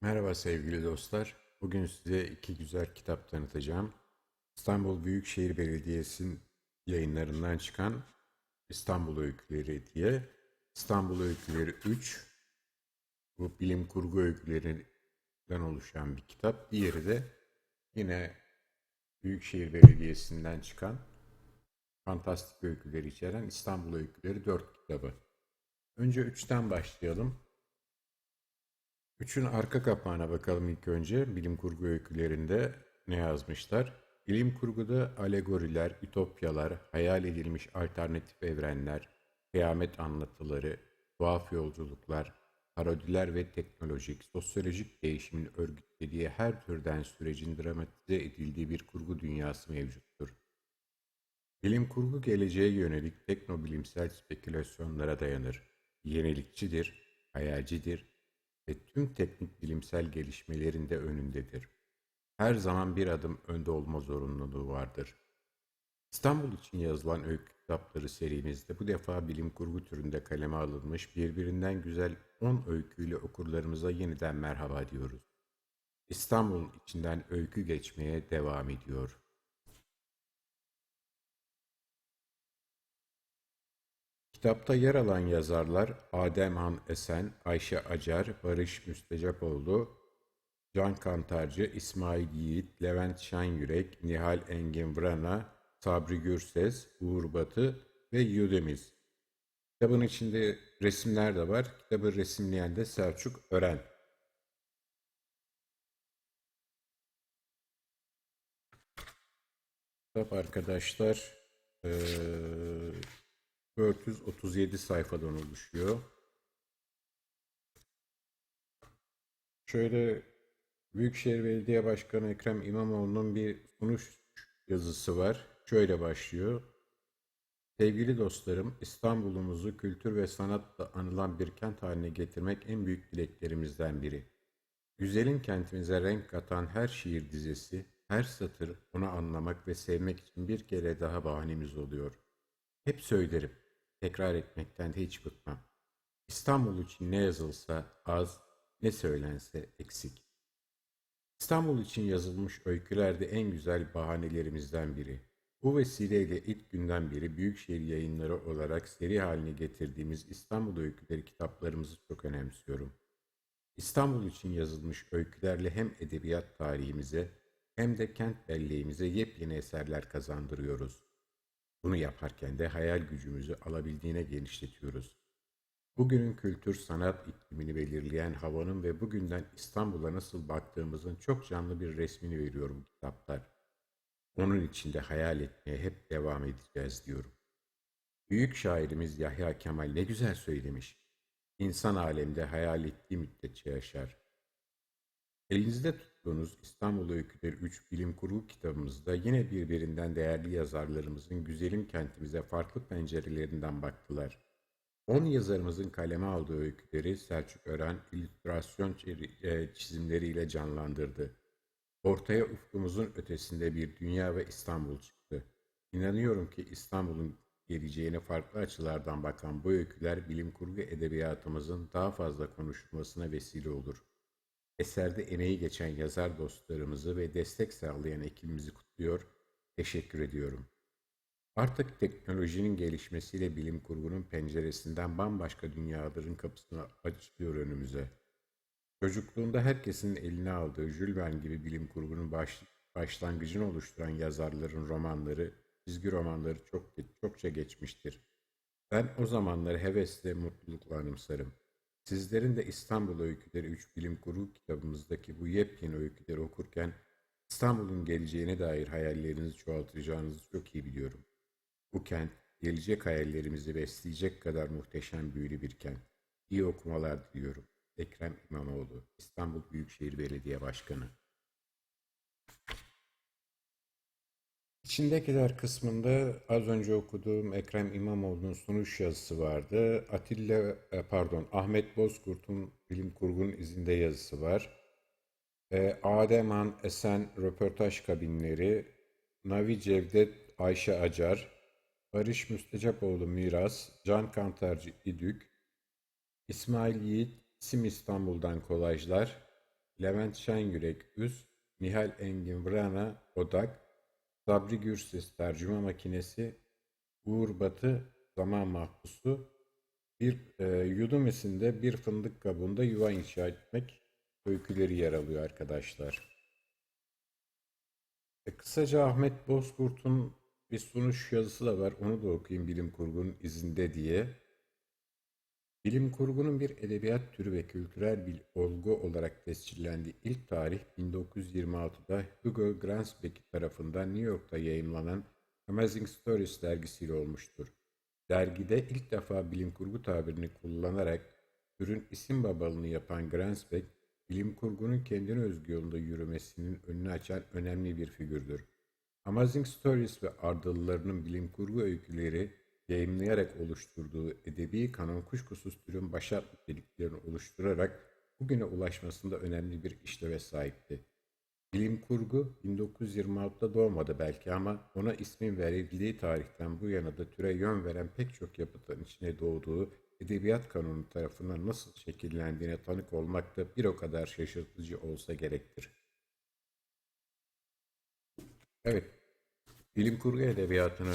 Merhaba sevgili dostlar. Bugün size iki güzel kitap tanıtacağım. İstanbul Büyükşehir Belediyesi'nin yayınlarından çıkan İstanbul Öyküleri diye. İstanbul Öyküleri 3. Bu bilim kurgu öykülerinden oluşan bir kitap. Diğeri de yine Büyükşehir Belediyesi'nden çıkan fantastik öyküleri içeren İstanbul Öyküleri 4 kitabı. Önce 3'ten başlayalım. Üçün arka kapağına bakalım ilk önce. Bilim kurgu öykülerinde ne yazmışlar? Bilim kurguda alegoriler, ütopyalar, hayal edilmiş alternatif evrenler, kıyamet anlatıları, tuhaf yolculuklar, parodiler ve teknolojik, sosyolojik değişimin örgütlediği her türden sürecin dramatize edildiği bir kurgu dünyası mevcuttur. Bilim kurgu geleceğe yönelik teknobilimsel spekülasyonlara dayanır. Yenilikçidir, hayalcidir ve tüm teknik bilimsel gelişmelerin de önündedir. Her zaman bir adım önde olma zorunluluğu vardır. İstanbul için yazılan öykü kitapları serimizde bu defa bilim kurgu türünde kaleme alınmış birbirinden güzel 10 öyküyle okurlarımıza yeniden merhaba diyoruz. İstanbul'un içinden öykü geçmeye devam ediyor. Kitapta yer alan yazarlar Ademhan Esen, Ayşe Acar, Barış Müstecapoğlu, Can Kantarcı, İsmail Yiğit, Levent Şenyürek, Nihal Engin Vrana, Sabri Gürses, Uğur Batı ve Yudemiz. Kitabın içinde resimler de var. Kitabı resimleyen de Selçuk Ören. Kitap arkadaşlar eee 437 sayfadan oluşuyor. Şöyle Büyükşehir Belediye Başkanı Ekrem İmamoğlu'nun bir sunuş yazısı var. Şöyle başlıyor. Sevgili dostlarım, İstanbul'umuzu kültür ve sanatla anılan bir kent haline getirmek en büyük dileklerimizden biri. Güzelim kentimize renk katan her şiir dizesi, her satır onu anlamak ve sevmek için bir kere daha bahanemiz oluyor. Hep söylerim, tekrar etmekten de hiç bıkmam. İstanbul için ne yazılsa az, ne söylense eksik. İstanbul için yazılmış öyküler de en güzel bahanelerimizden biri. Bu vesileyle ilk günden beri Büyükşehir Yayınları olarak seri haline getirdiğimiz İstanbul Öyküleri kitaplarımızı çok önemsiyorum. İstanbul için yazılmış öykülerle hem edebiyat tarihimize hem de kent belleğimize yepyeni eserler kazandırıyoruz. Bunu yaparken de hayal gücümüzü alabildiğine genişletiyoruz. Bugünün kültür sanat iklimini belirleyen havanın ve bugünden İstanbul'a nasıl baktığımızın çok canlı bir resmini veriyor bu kitaplar. Onun içinde hayal etmeye hep devam edeceğiz diyorum. Büyük şairimiz Yahya Kemal ne güzel söylemiş. İnsan alemde hayal ettiği müddetçe yaşar. Elinizde tuttuğunuz İstanbul Öyküleri 3 bilim kurgu kitabımızda yine birbirinden değerli yazarlarımızın güzelim kentimize farklı pencerelerinden baktılar. 10 yazarımızın kaleme aldığı öyküleri Selçuk Ören illüstrasyon e, çizimleriyle canlandırdı. Ortaya ufkumuzun ötesinde bir dünya ve İstanbul çıktı. İnanıyorum ki İstanbul'un geleceğine farklı açılardan bakan bu öyküler bilim kurgu edebiyatımızın daha fazla konuşulmasına vesile olur. Eserde emeği geçen yazar dostlarımızı ve destek sağlayan ekibimizi kutluyor, teşekkür ediyorum. Artık teknolojinin gelişmesiyle bilim kurgunun penceresinden bambaşka dünyaların kapısını açılıyor önümüze. Çocukluğunda herkesin eline aldığı Jules Verne gibi bilim kurgunun baş, başlangıcını oluşturan yazarların romanları, çizgi romanları çok çokça geçmiştir. Ben o zamanları hevesle, mutlulukla anımsarım. Sizlerin de İstanbul Öyküleri 3 bilim kurgu kitabımızdaki bu yepyeni öyküleri okurken İstanbul'un geleceğine dair hayallerinizi çoğaltacağınızı çok iyi biliyorum. Bu kent, gelecek hayallerimizi besleyecek kadar muhteşem büyülü bir kent. İyi okumalar diliyorum. Ekrem İmamoğlu, İstanbul Büyükşehir Belediye Başkanı. İçindekiler kısmında az önce okuduğum Ekrem İmamoğlu'nun sunuş yazısı vardı. Atilla, e, pardon Ahmet Bozkurt'un bilim kurgunun izinde yazısı var. E, Ademhan Esen röportaj kabinleri, Navi Cevdet Ayşe Acar, Barış Müstecapoğlu Miras, Can Kantarcı İdük, İsmail Yiğit Sim İstanbul'dan kolajlar, Levent Şengürek Üz, Nihal Engin Vrana Odak, Sabri Gürses Tercüme Makinesi, Uğur Batı Zaman Mahpusu, bir e, yudum isinde bir fındık kabuğunda yuva inşa etmek öyküleri yer alıyor arkadaşlar. E, kısaca Ahmet Bozkurt'un bir sunuş yazısı da var. Onu da okuyayım bilim kurgunun izinde diye. Bilim kurgunun bir edebiyat türü ve kültürel bir olgu olarak tescillendiği ilk tarih 1926'da Hugo Gernsback tarafından New York'ta yayımlanan Amazing Stories dergisiyle olmuştur. Dergide ilk defa bilim kurgu tabirini kullanarak türün isim babalığını yapan Gernsback, bilim kurgunun kendine özgü yolunda yürümesinin önünü açan önemli bir figürdür. Amazing Stories ve ardıllarının bilim kurgu öyküleri yayımlayarak oluşturduğu edebi kanon kuşkusuz türün başat niteliklerini oluşturarak bugüne ulaşmasında önemli bir işleve sahipti. Bilim kurgu 1926'da doğmadı belki ama ona ismin verildiği tarihten bu yana da türe yön veren pek çok yapıtın içine doğduğu edebiyat kanunu tarafından nasıl şekillendiğine tanık olmak da bir o kadar şaşırtıcı olsa gerektir. Evet, bilim kurgu edebiyatını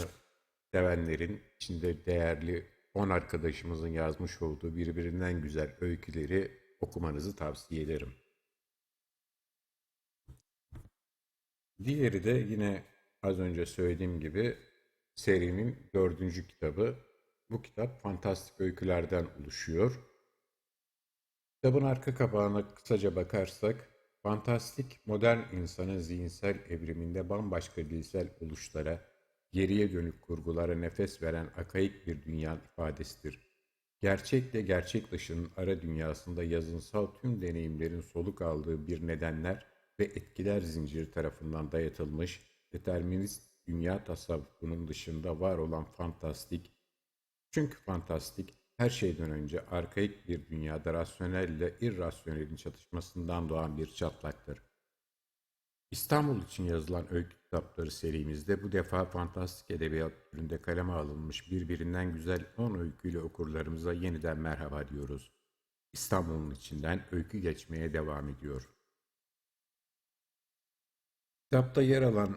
sevenlerin içinde değerli 10 arkadaşımızın yazmış olduğu birbirinden güzel öyküleri okumanızı tavsiye ederim. Diğeri de yine az önce söylediğim gibi serinin dördüncü kitabı. Bu kitap fantastik öykülerden oluşuyor. Kitabın arka kapağına kısaca bakarsak, fantastik modern insanın zihinsel evriminde bambaşka dilsel oluşlara, geriye dönük kurgulara nefes veren akaik bir dünya ifadesidir. Gerçekle gerçek dışının ara dünyasında yazınsal tüm deneyimlerin soluk aldığı bir nedenler ve etkiler zinciri tarafından dayatılmış determinist dünya tasavvufunun dışında var olan fantastik, çünkü fantastik her şeyden önce arkaik bir dünyada rasyonel ile irrasyonelin çatışmasından doğan bir çatlaktır. İstanbul için yazılan öykü kitapları serimizde bu defa fantastik edebiyat türünde kaleme alınmış birbirinden güzel 10 öyküyle okurlarımıza yeniden merhaba diyoruz. İstanbul'un içinden öykü geçmeye devam ediyor. Kitapta yer alan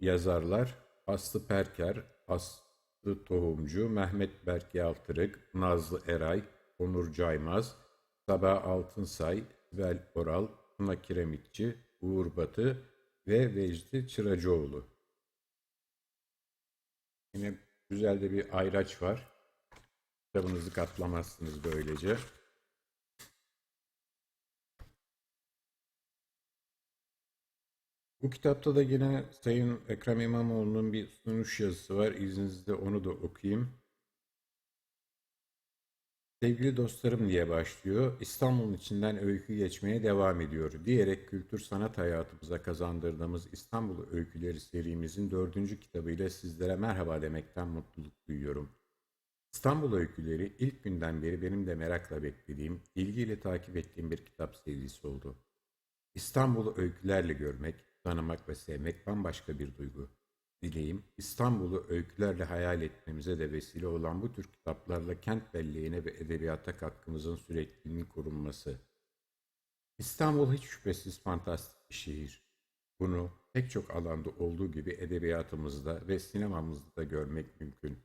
yazarlar Aslı Perker, Aslı Tohumcu, Mehmet Berk Yaltırık, Nazlı Eray, Onur Caymaz, Sabah Altınsay, Vel Oral, Tuna Kiremitçi, Uğur Batı ve Vecdi Çıracıoğlu. Yine güzel de bir ayraç var. Kitabınızı katlamazsınız böylece. Bu kitapta da yine Sayın Ekrem İmamoğlu'nun bir sunuş yazısı var. İzninizle onu da okuyayım. Sevgili dostlarım diye başlıyor. İstanbul'un içinden öykü geçmeye devam ediyor. Diyerek kültür sanat hayatımıza kazandırdığımız İstanbul Öyküleri serimizin dördüncü kitabıyla sizlere merhaba demekten mutluluk duyuyorum. İstanbul Öyküleri ilk günden beri benim de merakla beklediğim, ilgiyle takip ettiğim bir kitap serisi oldu. İstanbul'u öykülerle görmek, tanımak ve sevmek bambaşka bir duygu. Dileğim İstanbul'u öykülerle hayal etmemize de vesile olan bu tür kitaplarla kent belleğine ve edebiyata katkımızın sürekliliğinin korunması. İstanbul hiç şüphesiz fantastik bir şehir. Bunu pek çok alanda olduğu gibi edebiyatımızda ve sinemamızda da görmek mümkün.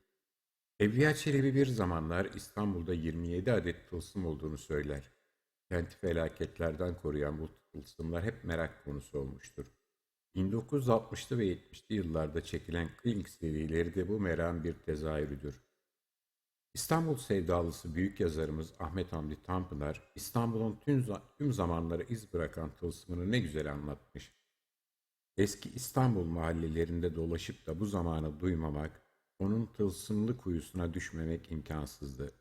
Evliya Çelebi bir zamanlar İstanbul'da 27 adet tılsım olduğunu söyler. Kenti felaketlerden koruyan bu tılsımlar hep merak konusu olmuştur. 1960'lı ve 70'li yıllarda çekilen Kling serileri de bu merakın bir tezahürüdür. İstanbul sevdalısı büyük yazarımız Ahmet Hamdi Tanpınar, İstanbul'un tüm, tüm zamanlara iz bırakan tılsımını ne güzel anlatmış. Eski İstanbul mahallelerinde dolaşıp da bu zamanı duymamak, onun tılsımlı kuyusuna düşmemek imkansızdı.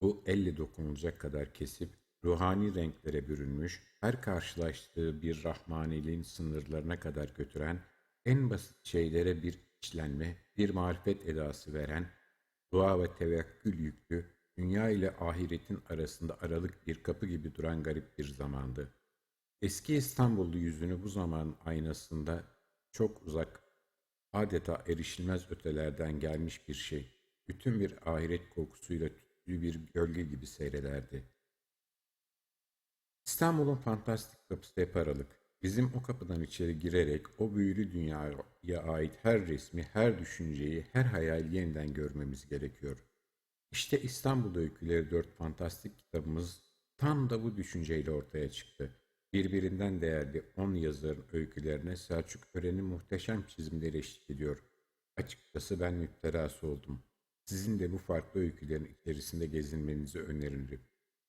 Bu elle dokunulacak kadar kesip ruhani renklere bürünmüş, her karşılaştığı bir rahmaniliğin sınırlarına kadar götüren, en basit şeylere bir içlenme, bir marifet edası veren, dua ve tevekkül yüklü, dünya ile ahiretin arasında aralık bir kapı gibi duran garip bir zamandı. Eski İstanbullu yüzünü bu zaman aynasında çok uzak, adeta erişilmez ötelerden gelmiş bir şey, bütün bir ahiret kokusuyla tütlü bir gölge gibi seyrederdi. İstanbul'un fantastik kapısı hep aralık. Bizim o kapıdan içeri girerek o büyülü dünyaya ait her resmi, her düşünceyi, her hayali yeniden görmemiz gerekiyor. İşte İstanbul Öyküleri 4 fantastik kitabımız tam da bu düşünceyle ortaya çıktı. Birbirinden değerli 10 yazarın öykülerine Selçuk Ören'in muhteşem çizimleri eşlik ediyor. Açıkçası ben müptelası oldum. Sizin de bu farklı öykülerin içerisinde gezinmenizi öneririm.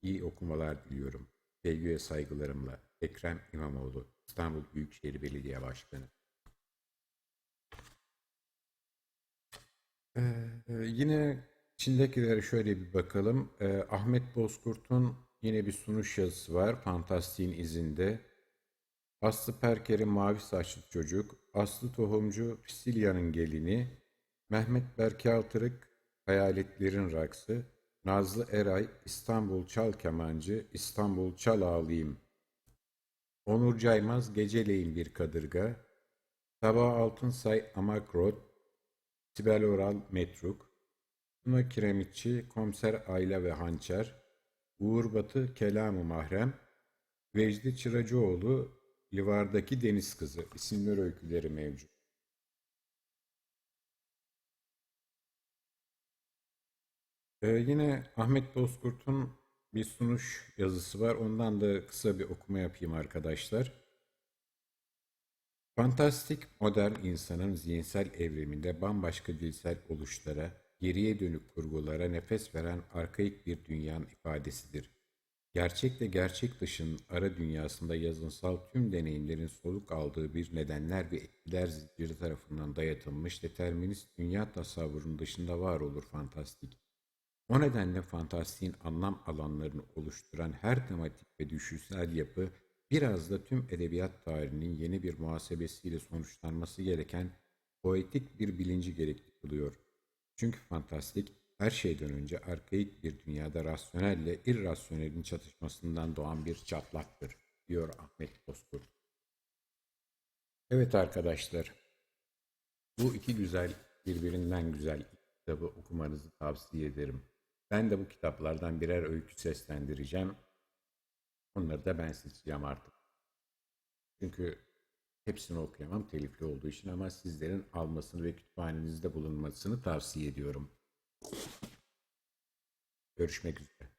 İyi okumalar diliyorum. Sevgi ve saygılarımla Ekrem İmamoğlu, İstanbul Büyükşehir Belediye Başkanı. Ee, yine içindekilere şöyle bir bakalım. Ee, Ahmet Bozkurt'un yine bir sunuş yazısı var. Fantastik'in izinde. Aslı Perker'in Mavi Saçlı Çocuk, Aslı Tohumcu Pisilya'nın Gelini, Mehmet Berke Altırık Hayaletlerin Raksı, Nazlı Eray İstanbul Çal Kemancı, İstanbul Çal Ağlayayım, Onur Caymaz Geceleyin Bir Kadırga, Sabah Altınsay Amakrot, Sibel Oral Metruk, Tuna Kiremitçi Komiser Ayla ve Hançer, Uğur Batı Kelamı Mahrem, Vecdi Çıracıoğlu Livardaki Deniz Kızı isimli öyküleri mevcut. Ee, yine Ahmet Bozkurt'un bir sunuş yazısı var. Ondan da kısa bir okuma yapayım arkadaşlar. Fantastik modern insanın zihinsel evriminde bambaşka dilsel oluşlara, geriye dönük kurgulara nefes veren arkaik bir dünyanın ifadesidir. Gerçekle gerçek dışının ara dünyasında yazınsal tüm deneyimlerin soluk aldığı bir nedenler ve etkiler zinciri tarafından dayatılmış determinist dünya tasavvurunun dışında var olur fantastik. O nedenle fantastiğin anlam alanlarını oluşturan her tematik ve düşünsel yapı biraz da tüm edebiyat tarihinin yeni bir muhasebesiyle sonuçlanması gereken poetik bir bilinci gerekli kılıyor. Çünkü fantastik her şeyden önce arkaik bir dünyada rasyonelle irrasyonelin çatışmasından doğan bir çatlaktır, diyor Ahmet Bozkurt. Evet arkadaşlar, bu iki güzel, birbirinden güzel kitabı okumanızı tavsiye ederim. Ben de bu kitaplardan birer öykü seslendireceğim. Onları da ben seçeceğim artık. Çünkü hepsini okuyamam telifli olduğu için ama sizlerin almasını ve kütüphanenizde bulunmasını tavsiye ediyorum. Görüşmek üzere.